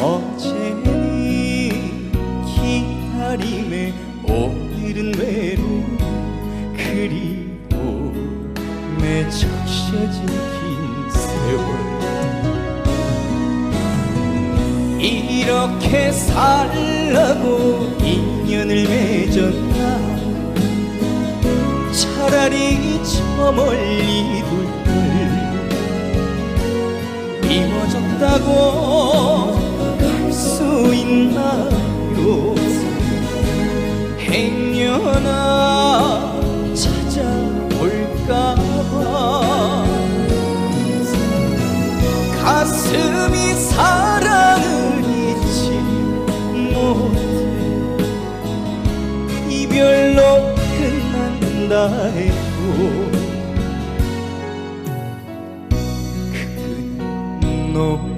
어제니 기다림에 오늘은 외로움 그리움에 적셔진 긴 세월. 이렇게 살라고 인연을 맺었나? 차라리 저 멀리 둘걸 미워졌다고 행여나 찾아올까봐. 가슴이 사랑을 잊지 못해. 이별로 끝난다 해도 그끝